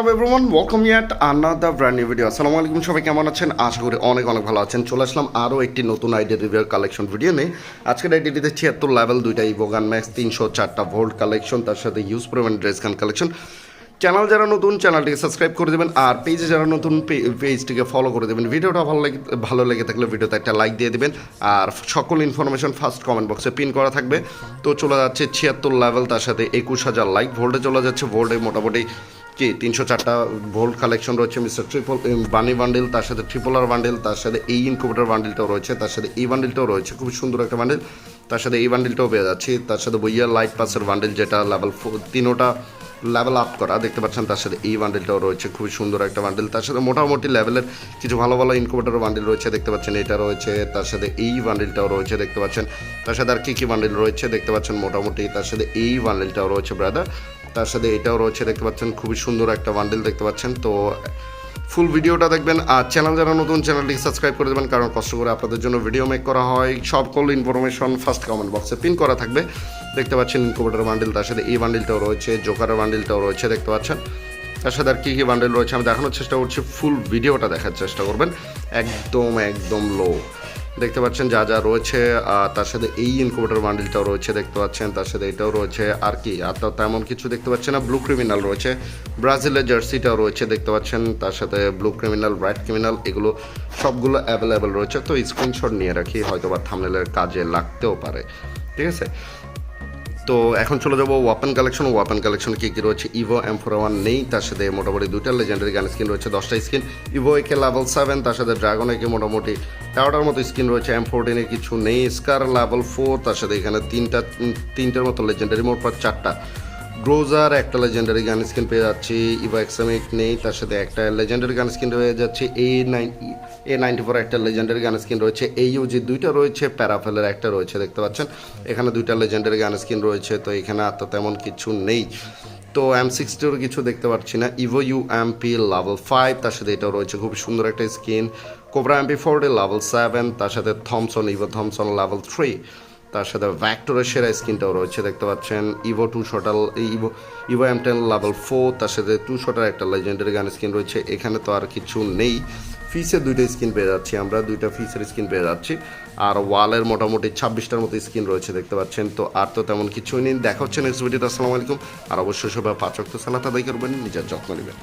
Everyone welcome yet another brand video আসসালামু আলাইকুম সবাই কেমন আছেন? আশা করি অনেক অনেক ভালো আছেন। চলে আসলাম আরও একটি নতুন আইডিয়া রিভিউর কালেকশন ভিডিও নেই আজকের আইডিয়াটিতে ছিয়াত্তর লেভেল দুইটা ইভোগান ম্যাক্স তিনশো চারটা ভোল্ট কালেকশন তার সাথে ইউজ পরিমাণ ড্রেস গান কালেকশন চ্যানেল যারা নতুন চ্যানেলটিকে সাবস্ক্রাইব করে দেবেন। আর পেজে যারা নতুন পেজটিকে ফলো করে দেবেন। ভিডিওটা ভালো লাগে, ভালো লেগে থাকলে ভিডিওতে একটা লাইক দিয়ে দেবেন। আর সকল ইনফরমেশন ফার্স্ট কমেন্ট বক্সে পিন করা থাকবে। তো চলে যাচ্ছে ছিয়াত্তর লেভেল তার সাথে একুশ হাজার লাইক ভোল্টে চলে যাচ্ছে ভোল্টে মোটামুটি কি তিনশো চারটা ভোল্ট কালেকশন রয়েছে মিস্টার ট্রিপল বানি বান্ডিল তার সাথে ট্রিপল আর বান্ডিল তার সাথে এই ইনকুবেটার বান্ডিলটাও রয়েছে তার সাথে এই বান্ডিলটাও রয়েছে খুব সুন্দর একটা বান্ডিল তার সাথে এই বান্ডিলটাও পেয়ে যাচ্ছি তার সাথে বইয়া লাইট পাসের বান্ডিল যেটা লেভেল তিনোটা লেভেল আপ করা দেখতে পাচ্ছেন তার সাথে এই বান্ডিলটাও রয়েছে খুবই সুন্দর একটা বান্ডিল তার সাথে মোটামুটি লেভেলের কিছু ভালো ভালো ইনকুবেটার বান্ডিল রয়েছে দেখতে পাচ্ছেন এটা রয়েছে তার সাথে এই বান্ডিলটাও রয়েছে দেখতে পাচ্ছেন তার সাথে আর কী কী বান্ডিল রয়েছে দেখতে পাচ্ছেন মোটামুটি তার সাথে এই বান্ডিলটাও রয়েছে ব্রাদার তার সাথে এটাও রয়েছে, দেখতে পাচ্ছেন, খুবই সুন্দর একটা বান্ডিল দেখতে পাচ্ছেন। তো ফুল ভিডিওটা দেখবেন, আর চ্যানেল যারা নতুন চ্যানেলটিকে সাবস্ক্রাইব করে দেবেন, কারণ কষ্ট করে আপনাদের জন্য ভিডিও মেক করা হয়। সকল ইনফরমেশন ফার্স্ট কমেন্ট বক্সে পিন করা থাকবে। দেখতে পাচ্ছেন ইনকুবেটার বান্ডিল তার সাথে এই বান্ডিলটাও রয়েছে জোকারের বান্ডিলটাও রয়েছে, দেখতে পাচ্ছেন। তার সাথে আর কী কী বান্ডিল রয়েছে, আমি দেখানোর চেষ্টা করছি ফুল ভিডিওটা দেখার চেষ্টা করবেন। একদম একদম লো দেখতে পাচ্ছেন যা যা রয়েছে তার সাথে এই ইনকোভেটার বান্ডিলটাও রয়েছে দেখতে পাচ্ছেন, তার সাথে এটাও রয়েছে, আর কি, আর তো তেমন কিছু দেখতে পাচ্ছেন না। ব্লু ক্রিমিনাল রয়েছে ব্রাজিলের জার্সিটাও রয়েছে দেখতে পাচ্ছেন, তার সাথে ব্লু ক্রিমিনাল ব্রাইট ক্রিমিনাল এগুলো সবগুলো অ্যাভেলেবেল রয়েছে। তো স্ক্রিনশট নিয়ে রাখি হয়তো বা থামনেলের কাজে লাগতেও পারে, ঠিক আছে? তো এখন চলে যাব ওয়াপেন কালেকশন ওয়াপেন কালেকশন কী কী রয়েছে? ইভো এম ফোর ওয়ান নেই, তার সাথে মোটামুটি দুইটা লেজেন্ডারি গান স্কিন রয়েছে, দশটা skin evo AK level seven তার সাথে ড্রাগন একে মোটামুটি তেরোটার মতো স্কিন রয়েছে এম ফোরটিনে কিছু নেই। স্কার লেভেল ফোর তার সাথে এখানে তিনটা, তিনটার মতো লেজেন্ডারি মোট পর চারটা। গ্রোজার একটা লেজেন্ডারি গান স্কিন পেয়ে যাচ্ছি ইভো এক্সামিক নেই, তার সাথে একটা লেজেন্ডারি গান স্কিন রয়ে যাচ্ছে A nine A ninety four একটা লেজেন্ডারি গান স্কিন রয়েছে এই ইউজি দুইটা রয়েছে প্যারাফেলের একটা রয়েছে, দেখতে পাচ্ছেন? এখানে দুইটা লেজেন্ডারি গান স্কিন রয়েছে, তো এখানে আর তো তেমন কিছু নেই। তো এম সিক্সটির কিছু দেখতে পাচ্ছি না evo U M P level five তার সাথে এটাও রয়েছে, খুব সুন্দর একটা skin cobra MP forty level seven তার সাথে Thompson evo Thompson level three তার সাথে ভ্যাক্টরের সেরা স্কিনটাও রয়েছে, দেখতে পাচ্ছেন। Evo two শটাল evo evo M ten level four তার সাথে টু শটার একটা লেজেন্ডারি গান স্কিন রয়েছে। এখানে তো আর কিছু নেই। ফিসের দুইটা স্কিন পেয়ে যাচ্ছি আমরা, দুইটা ফিসের স্কিন পেয়ে যাচ্ছি। আর ওয়ালের মোটামুটি ছাব্বিশটার মতো স্কিন রয়েছে, দেখতে পাচ্ছেন। তো আর তো তেমন কিছুই নেই। দেখা হচ্ছে নেক্সট ভিডিওতে আসসালামু আলাইকুম। আর অবশ্যই সবাই পাচক তো সালাত করবেন, নিজের যত্ন নেবেন।